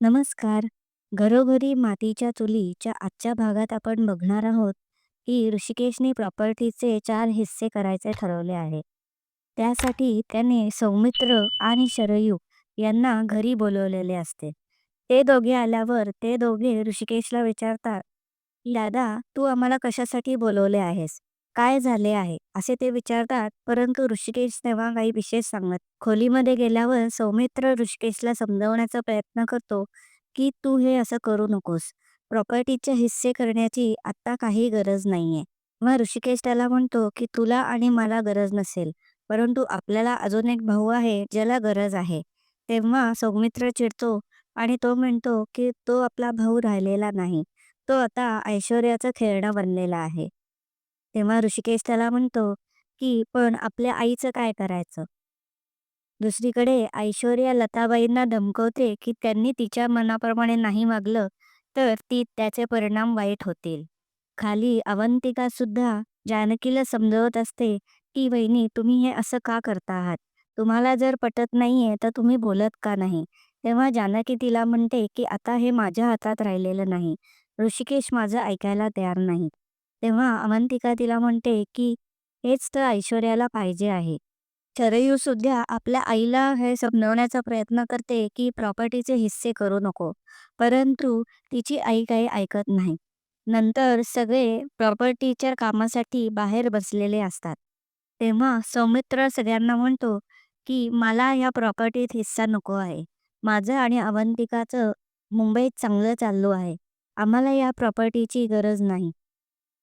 नमस्कार. घरोघरी मातीच्या चुलीच्या आजच्या भागात आपण बघणार आहोत की ऋषिकेशने प्रॉपर्टीचे चार हिस्से करायचे ठरवले आहे. त्यासाठी त्याने सौमित्र आणि शरयू यांना घरी बोलवलेले असते. ते दोघे आल्यावर ते दोघे ऋषिकेशला विचारतात, "दादा, तू आम्हाला कशासाठी बोलवले आहेस? काय झाले आहे?" असे ते विचारतात, परंतु ऋषिकेश तेव्हा काही विशेष सांगत खोलीमध्ये गेल्यावर सौमित्र ऋषिकेशला समजावण्याचा प्रयत्न करतो की तू हे असं करू नकोस. प्रॉपर्टीचे हिस्से करण्याची आत्ता काही गरज नाहीये. मग ऋषिकेश त्याला म्हणतो की तुला आणि मला गरज नसेल, परंतु आपल्याला अजून एक भाऊ आहे ज्याला गरज आहे. तेव्हा सौमित्र चिडतो आणि तो म्हणतो की तो आपला भाऊ राहिलेला नाही. तो आता ऐश्वर्याचं खेळणं बनलेला आहे. तेव्हा ऋषिकेश त्याला म्हणतो की पण आपल्या आईचं काय करायचं? दुसरीकडे ऐश्वर्या लताबाईंना धमकवते की त्यांनी तिच्या मनाप्रमाणे नाही वागलं तर ती त्याचे परिणाम वाईट होतील. खाली अवंतिका सुद्धा जानकीला समजवत असते की वहिनी तुम्ही हे असं का करता आहात? तुम्हाला जर पटत नाहीये तर तुम्ही बोलत का नाही? तेव्हा जानकी तिला म्हणते की आता हे माझ्या हातात राहिलेलं नाही. ऋषिकेश माझं ऐकायला तयार नाही. तेव्हा अवंतिका तिला म्हणते की हेच तर ऐश्वर्याला पाहिजे आहे. शरयू सुद्धा आपल्या आईला हे समजवण्याचा प्रयत्न करते की प्रॉपर्टीचे हिस्से करू नको, परंतु तिची आई काही ऐकत नाही. नंतर सगळे प्रॉपर्टीच्या कामासाठी बाहेर बसलेले असतात. तेव्हा सौमित्र सगळ्यांना म्हणतो की मला या प्रॉपर्टीत हिस्सा नको आहे. माझं आणि अवंतिकाचं मुंबईत चांगलं चाललो आहे. आम्हाला या प्रॉपर्टीची गरज नाही.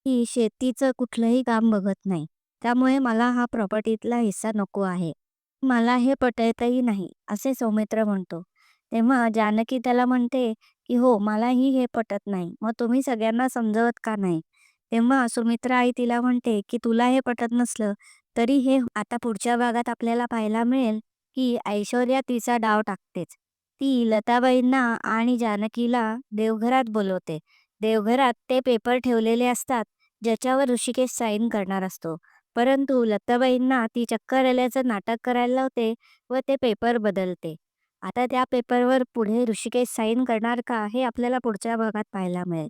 की शेतीचं कुठलंही काम बघत नाही. त्यामुळे मला हा प्रॉपर्टीतला हिस्सा नको आहे. मला हे पटतही नाही, असे सौमित्र म्हणतो. तेव्हा जानकी त्याला म्हणते की हो मलाही हे पटत नाही. मग तुम्ही सगळ्यांना समजवत का नाही? तेव्हा सुमित्रा आई तिला म्हणते की तुला हे पटत नसलं तरी हे आता पुढच्या भागात आपल्याला पाहायला मिळेल की ऐश्वर्या तिचा डाव टाकतेच. ती लताबाईंना आणि जानकीला देवघरात बोलवते. देवघरात ते पेपर ठेवलेले असतात ज्याच्यावर ऋषिकेश साईन करणार असतो. परंतु लताबाईंना ती चक्कर आल्याचं नाटक करायला लावते व ते पेपर बदलते. आता त्या पेपरवर पुढे ऋषिकेश साईन करणार का हे आपल्याला पुढच्या भागात पाहायला मिळेल.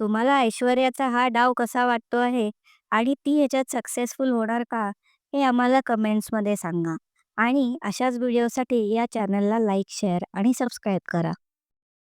तुम्हाला ऐश्वर्याचा हा डाव कसा वाटतो आहे आणि ती ह्याच्यात सक्सेसफुल होणार का हे आम्हाला कमेंट्समध्ये सांगा. आणि अशाच व्हिडिओसाठी या चॅनलला लाईक, शेअर आणि सबस्क्राईब करा.